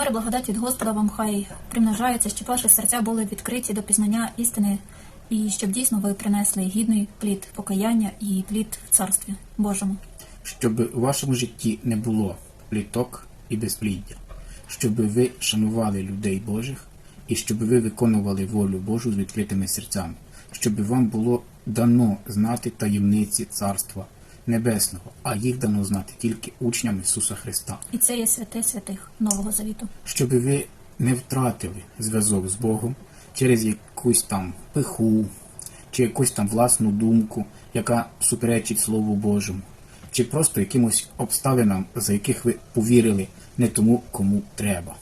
Мир благодать від Господа вам хай примножається, щоб ваші серця були відкриті до пізнання істини, і щоб дійсно ви принесли гідний плід покаяння і плід в царстві Божому. щоб у вашому житті не було пліток і безпліддя, щоб ви шанували людей Божих і щоб ви виконували волю Божу з відкритими серцями, щоб вам було дано знати таємниці Царства Небесного, а їх дано знати тільки учням Ісуса Христа, І це є святе святих Нового Завіту. щоб ви не втратили зв'язок з Богом через якусь там пиху чи якусь там власну думку, яка суперечить Слову Божому, чи просто якимось обставинам, за яких ви повірили не тому, кому треба.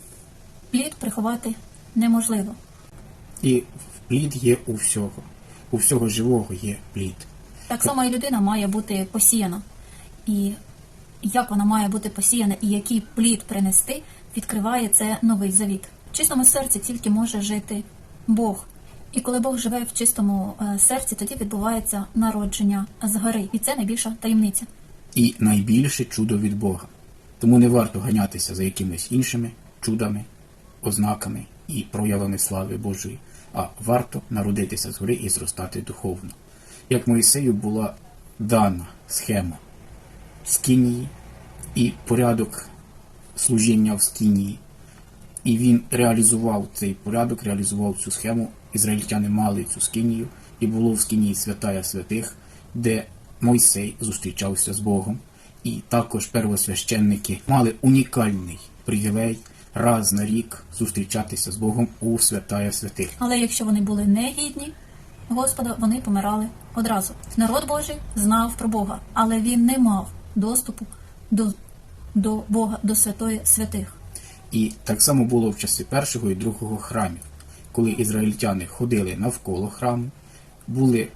Плід приховати неможливо. І плід є у всього. У всього живого є плід. Так само і людина має бути посіяна. І як вона має бути посіяна і який плід принести, відкриває це новий завіт. В чистому серці тільки може жити Бог. І коли Бог живе в чистому е, серці, тоді відбувається народження згори. І це найбільша таємниця. І найбільше чудо від Бога. Тому не варто ганятися за якимись іншими чудами, ознаками і проявами слави Божої, а варто народитися згори і зростати духовно. Як Моїсею була дана схема скинії і порядок служіння в скинії, і він реалізував цей порядок, реалізував цю схему. Ізраїльтяни мали цю скинію, і було в скинії святая святих, де Мойсей зустрічався з Богом. І також первосвященники мали унікальний привілей раз на рік зустрічатися з Богом у святая святих. Але якщо вони були негідні Господа, вони помирали одразу. Народ Божий знав про Бога, але він не мав доступу до, до Бога, до святої святих. І так само було в часи першого і другого храмів, коли ізраїльтяни ходили навколо храму, були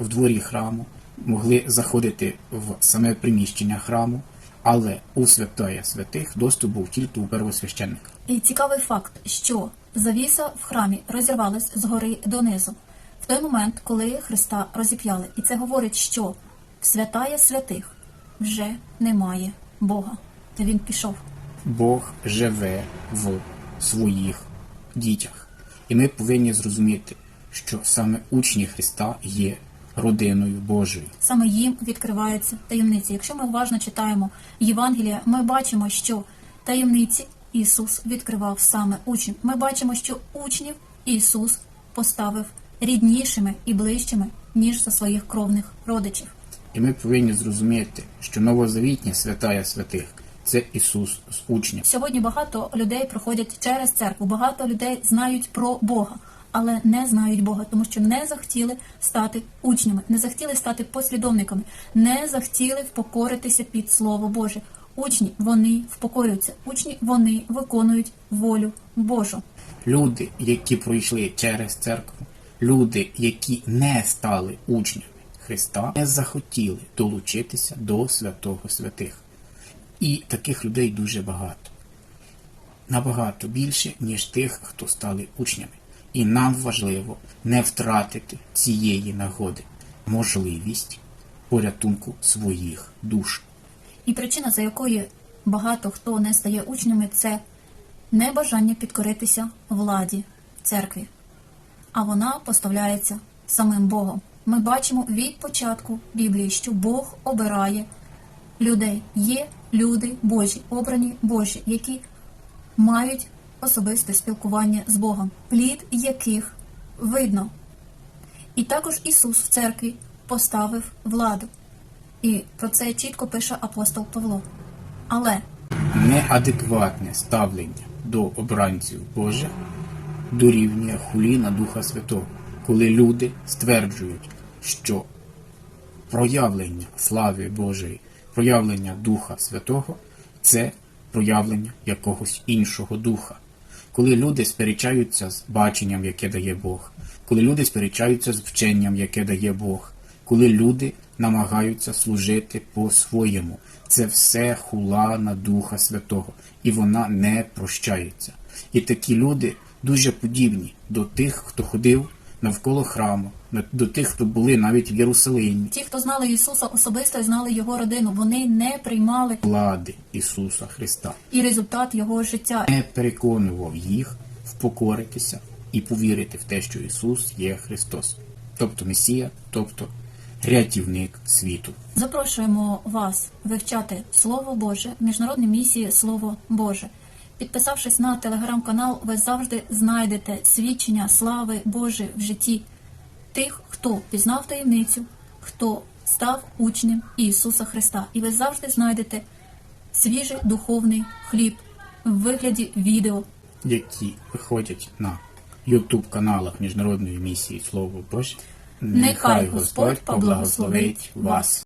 в дворі храму, могли заходити в саме приміщення храму, але у святая святих доступ був тільки у первосвященника. І цікавий факт, що завіса в храмі розірвалась згори донизу в той момент, коли Христа розіп'яли. І це говорить, що в святая святих вже немає Бога. Та він пішов. Бог живе в своїх дітях. І ми повинні зрозуміти, що саме учні Христа є родиною Божою. Саме їм відкриваються таємниці. Якщо ми уважно читаємо Євангелія, ми бачимо, що таємниці Ісус відкривав саме учням. Ми бачимо, що учнів Ісус поставив ріднішими і ближчими, ніж за своїх кровних родичів. І ми повинні зрозуміти, що новозавітня святая святих це Ісус з учнів. Сьогодні багато людей проходять через церкву, багато людей знають про Бога, але не знають Бога, тому що не захотіли стати учнями, не захотіли стати послідовниками, не захотіли впокоритися під Слово Боже. Учні вони впокорюються, учні вони виконують волю Божу. Люди, які пройшли через церкву, люди, які не стали учнями Христа, не захотіли долучитися до святого святих. І таких людей дуже багато. Набагато більше, ніж тих, хто стали учнями. І нам важливо не втратити цієї нагоди, можливість порятунку своїх душ. І причина, за якої багато хто не стає учнями, це небажання підкоритися владі церкві, а вона поставляється самим Богом. Ми бачимо від початку Біблії, що Бог обирає людей. Є люди Божі, обрані Божі, які мають особисте спілкування з Богом, плід яких видно. І також Ісус в церкві поставив владу. І про це чітко пише апостол Павло. Але неадекватне ставлення до обранців Божих дорівнює хулі на Духа Святого, коли люди стверджують, що проявлення слави Божої, проявлення Духа Святого це проявлення якогось іншого духа. Коли люди сперечаються з баченням, яке дає Бог, коли люди сперечаються з вченням, яке дає Бог, коли люди намагаються служити по-своєму, це все хула на Духа Святого, і вона не прощається. І такі люди дуже подібні до тих, хто ходив навколо храму, до тих, хто були навіть в Єрусалимі, Ті, хто знали Ісуса особисто і знали Його родину, вони не приймали влади Ісуса Христа. і результат Його життя. не переконував їх впокоритися і повірити в те, що Ісус є Христос, тобто Месія, тобто рятівник світу. Запрошуємо вас вивчати Слово Боже, міжнародні місії Слово Боже. Підписавшись на телеграм-канал, ви завжди знайдете свідчення слави Божої в житті тих, хто пізнав таємницю, хто став учнем Ісуса Христа. І ви завжди знайдете свіжий духовний хліб в вигляді відео. які виходять на Ютуб каналах Міжнародної місії Слово Боже. Нехай Господь поблагословить вас.